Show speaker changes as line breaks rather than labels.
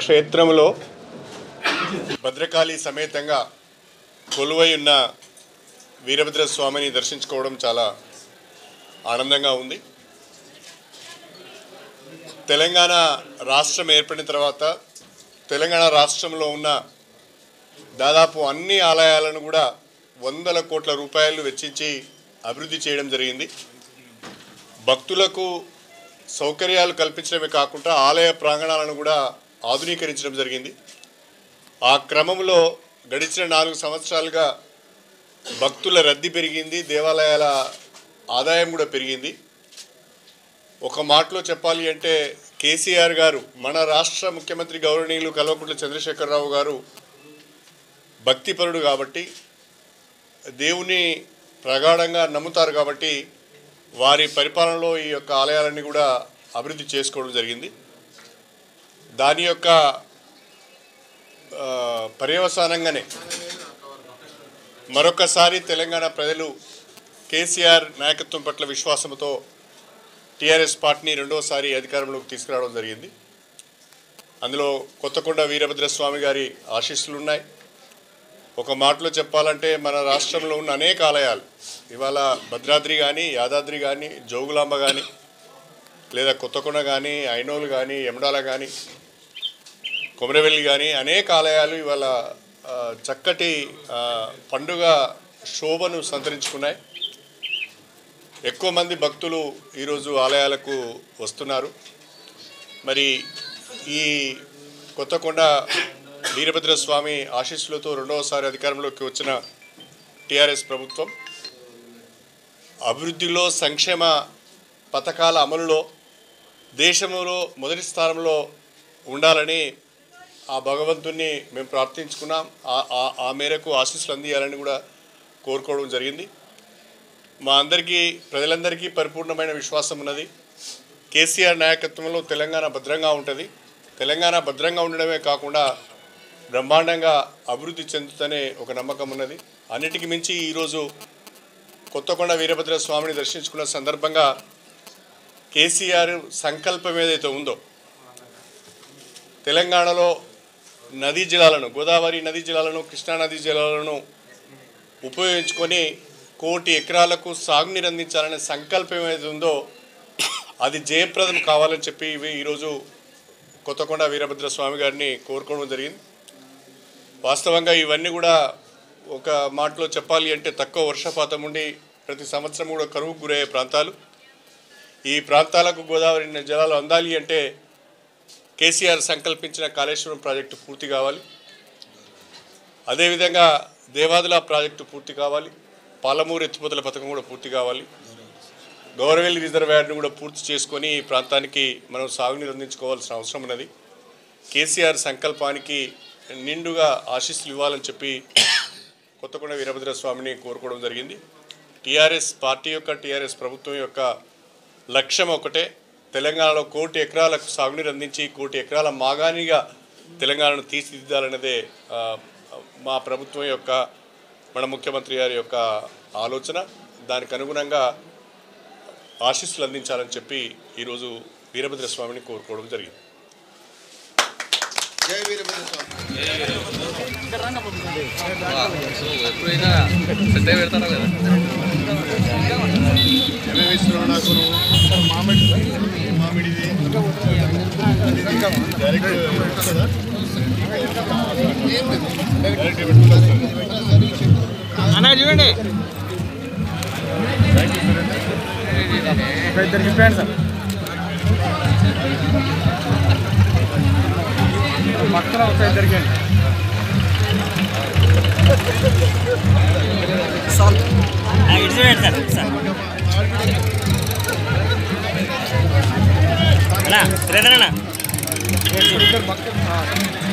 క్షేత్రంలో భద్రకాళి సమేతంగా కొలువై ఉన్న వీరభద్ర స్వామిని దర్శించుకోవడం చాలా ఆనందంగా ఉంది. తెలంగాణ రాష్ట్రం ఏర్పడిన తర్వాత తెలంగాణ రాష్ట్రంలో ఉన్న దాదాపు అన్ని ఆలయాలను కూడా వందల కోట్ల రూపాయలు వెచ్చించి అభివృద్ధి చేయడం జరిగింది. భక్తులకు సౌకర్యాలు కల్పించడమే కాకుండా ఆలయ ప్రాంగణాలను కూడా ఆధునీకరించడం జరిగింది. ఆ క్రమంలో గడిచిన నాలుగు సంవత్సరాలుగా భక్తుల రద్దీ పెరిగింది దేవాలయాల ఆదాయం కూడా పెరిగింది. ఒక మాటలో చెప్పాలి అంటే కేసీఆర్ గారు మన రాష్ట్ర ముఖ్యమంత్రి గౌరవనీయులు కల్వకుంట్ల చంద్రశేఖరరావు గారు భక్తిపరుడు కాబట్టి దేవుని ప్రగాఢంగా నమ్ముతారు కాబట్టి వారి పరిపాలనలో ఈ యొక్క ఆలయాలన్నీ కూడా అభివృద్ధి చేసుకోవడం జరిగింది. దాని యొక్క పర్యవసానంగానే మరొకసారి తెలంగాణ ప్రజలు కేసీఆర్ నాయకత్వం పట్ల విశ్వాసంతో టీఆర్ఎస్ పార్టీని రెండోసారి అధికారంలోకి తీసుకురావడం జరిగింది. అందులో కొత్తకొండ వీరభద్రస్వామి గారి ఆశీస్సులు ఉన్నాయి ఒక మాటలో చెప్పాలంటే మన రాష్ట్రంలో ఉన్న అనేక ఆలయాలు ఇవాళ భద్రాద్రి కానీ యాదాద్రి కానీ జోగులాంబ కానీ లేదా కొత్తకొండ కానీ ఐనోలు కానీ ఎమడాల కానీ కొమరవెల్లి కానీ అనేక ఆలయాలు ఇవాళ చక్కటి పండుగ శోభను సంతరించుకున్నాయి. ఎక్కువ మంది భక్తులు ఈరోజు ఆలయాలకు వస్తున్నారు. మరి ఈ కొత్తకొండ వీరభద్ర స్వామి ఆశీస్సులతో రెండవసారి అధికారంలోకి వచ్చిన టీఆర్ఎస్ ప్రభుత్వం అభివృద్ధిలో సంక్షేమ పథకాల అమలులో దేశంలో మొదటి స్థానంలో ఉండాలని ఆ భగవంతుణ్ణి మేము ప్రార్థించుకున్నాం. ఆ- ఆ- ఆ మేరకు ఆశీస్సులు అందియాలని కూడా కోరుకోవడం జరిగింది. మా అందరికీ ప్రజలందరికీ పరిపూర్ణమైన విశ్వాసం ఉన్నది. కేసీఆర్ నాయకత్వంలో తెలంగాణ భద్రంగా ఉంటుంది. తెలంగాణ భద్రంగా ఉండడమే కాకుండా బ్రహ్మాండంగా అభివృద్ధి చెందుతనే ఒక నమ్మకం ఉన్నది. అన్నిటికీ మించి ఈరోజు కొత్తకొండ వీరభద్ర స్వామిని దర్శించుకున్న సందర్భంగా కేసీఆర్ సంకల్పం ఏదైతే ఉందో తెలంగాణలో నదీ జలాలను గోదావరి నదీ జలాలను కృష్ణా నదీ జలాలను ఉపయోగించుకొని కోటి ఎకరాలకు సాగునీరు అందించాలనే సంకల్పం ఏదైతే ఉందో అది జయప్రదం కావాలని చెప్పి ఇవి ఈరోజు కొత్తకొండ వీరభద్ర స్వామి గారిని కోరుకోవడం జరిగింది. వాస్తవంగా ఇవన్నీ కూడా ఒక మాటలో చెప్పాలి అంటే తక్కువ వర్షపాతం ఉండి ప్రతి సంవత్సరం కూడా కరువుకు గురయ్యే ప్రాంతాలు. ఈ ప్రాంతాలకు గోదావరి జలాలు అందాలి అంటే కేసీఆర్ సంకల్పించిన కాళేశ్వరం ప్రాజెక్టు పూర్తి కావాలి. అదేవిధంగా దేవాదుల ప్రాజెక్టు పూర్తి కావాలి. పాలమూరు ఎత్తిపోతల పథకం కూడా పూర్తి కావాలి. గౌరవెల్లి రిజర్వాయర్ను కూడా పూర్తి చేసుకొని ఈ ప్రాంతానికి మనం సాగునీరు అందించుకోవాల్సిన అవసరం ఉన్నది. కేసీఆర్ సంకల్పానికి నిండుగా ఆశీస్సులు ఇవ్వాలని చెప్పి కొత్తకొండ వీరభద్ర స్వామిని కోరుకోవడం జరిగింది. టీఆర్ఎస్ పార్టీ యొక్క టీఆర్ఎస్ ప్రభుత్వం యొక్క లక్ష్యం ఒకటే. తెలంగాణలో కోటి ఎకరాలకు సాగునీరు అందించి కోటి ఎకరాల మాగానిగా తెలంగాణను తీర్చిదిద్దాలన్నదే మా ప్రభుత్వం యొక్క మన ముఖ్యమంత్రి గారి యొక్క ఆలోచన. దానికి అనుగుణంగా ఆశీస్సులు అందించాలని చెప్పి ఈరోజు వీరభద్ర స్వామిని కోరుకోవడం జరిగింది.
ఎప్పుడైనా పెద్ద పెడతారా కదా
ఏమేమి ఇస్తున్నావు నాకు మామిడి మామిడిది. డైరెక్ట్?
అన్నా చూడండి. ఒక ఇద్దరికి ఫ్రెండ్స్ సార్. పక్కన ఒక ఇద్దరికి అండి
ఇటు చూడండి సార్ సార్ అన్నా శ్రీధర్ అన్న
ఇద్దరు పక్కన